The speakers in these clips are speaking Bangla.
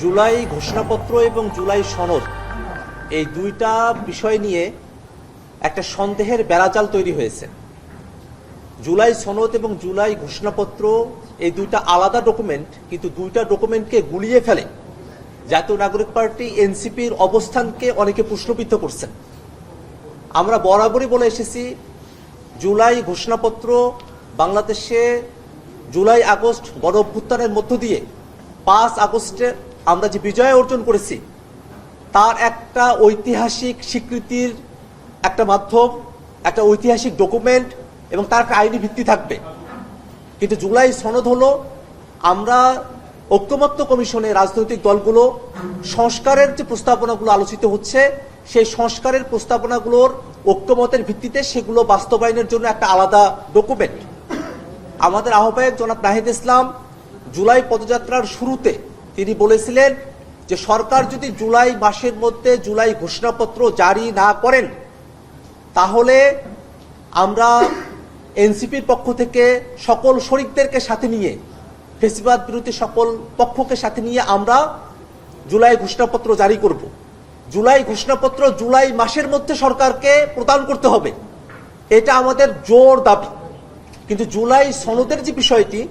জুলাই ঘোষণাপত্র এবং জুলাই সনদ, এই দুইটা বিষয় নিয়ে একটা সন্দেহের বেড়াজাল তৈরি হয়েছে। জুলাই সনদ এবং জুলাই ঘোষণাপত্র, এই দুইটা আলাদা ডকুমেন্ট, কিন্তু দুইটা ডকুমেন্টকে গুলিয়ে ফেলে জাতীয় নাগরিক পার্টি এনসিপির অবস্থানকে অনেকে প্রশ্নবিদ্ধ করছেন। আমরা বরাবরই বলে এসেছি, জুলাই ঘোষণাপত্র বাংলাদেশে জুলাই আগস্ট গণ অভ্যুত্থানের মধ্য দিয়ে পাঁচ আগস্টে আমরা যে বিজয় অর্জন করেছি, তার একটা ঐতিহাসিক স্বীকৃতির একটা মাধ্যম, একটা ঐতিহাসিক ডকুমেন্ট এবং তার একটা আইনি ভিত্তি থাকবে। কিন্তু জুলাই সনদ হলো, আমরা ঐক্যমত্য কমিশনে রাজনৈতিক দলগুলো, সংস্কারের যে প্রস্তাবনাগুলো আলোচিত হচ্ছে, সেই সংস্কারের প্রস্তাবনাগুলোর ঐক্যমতের ভিত্তিতে সেগুলো বাস্তবায়নের জন্য একটা আলাদা ডকুমেন্ট আমাদের আহ্বায়ক জনাব নাহিদ ইসলাম জুলাই পদযাত্রার শুরুতে তিনি বলেছিলেন যে সরকার যদি জুলাই মাসের মধ্যে জুলাই ঘোষণাপত্র জারি না করেন, তাহলে আমরা এনসিপির পক্ষ থেকে সকল শরিকদেরকে সাথে নিয়ে, ফেসিবাদ বিরোধী সকল পক্ষকে সাথে নিয়ে আমরা জুলাই ঘোষণাপত্র জারি করব। জুলাই ঘোষণাপত্র জুলাই মাসের মধ্যে সরকারকে প্রদান করতে হবে। এটা আমাদের জোর দাবি। কিন্তু জুলাই সনদের যে বিষয়টি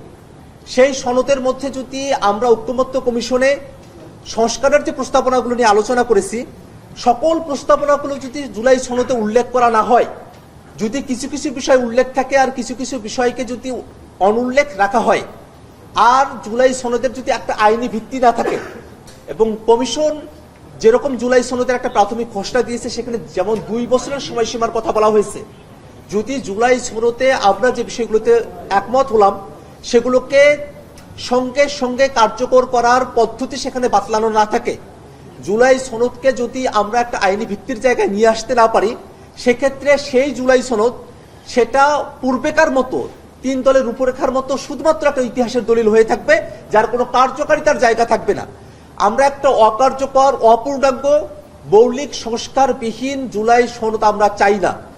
সেই সনদের মধ্যে যদি আমরা ঐক্যমত্য কমিশনে সংস্কারের যে প্রস্তাবনাগুলো নিয়ে আলোচনা করেছি, সকল প্রস্তাবনাগুলো যদি জুলাই সনদে উল্লেখ করা না হয়, যদি কিছু কিছু বিষয় উল্লেখ থাকে আর কিছু কিছু বিষয়কে যদি অনুল্লেখ রাখা হয়, আর জুলাই সনদের যদি একটা আইনি ভিত্তি না থাকে, এবং কমিশন যেরকম জুলাই সনদের একটা প্রাথমিক খসড়া দিয়েছে, সেখানে যেমন দুই বছরের সময়সীমার কথা বলা হয়েছে, যদি জুলাই সনদে আমরা যে বিষয়গুলোতে একমত হলাম সেগুলোকে সঙ্গে সঙ্গে কার্যকর করার পদ্ধতি সেখানে বাতলানো না থাকে। জুলাই সনদকে যদি আমরা একটা আইনি ভিত্তির জায়গায় নিয়ে আসতে না পারি, সেক্ষেত্রে সেই জুলাই সনদ সেটা পূর্বেকার মতো, তিন দলের রূপরেখার মতো শুধুমাত্র একটা ইতিহাসের দলিল হয়ে থাকবে, যার কোনো কার্যকারিতার জায়গা থাকবে না। আমরা একটা অকার্যকর, অপূর্ণাঙ্গ, মৌলিক সংস্কারবিহীন জুলাই সনদ আমরা চাই না।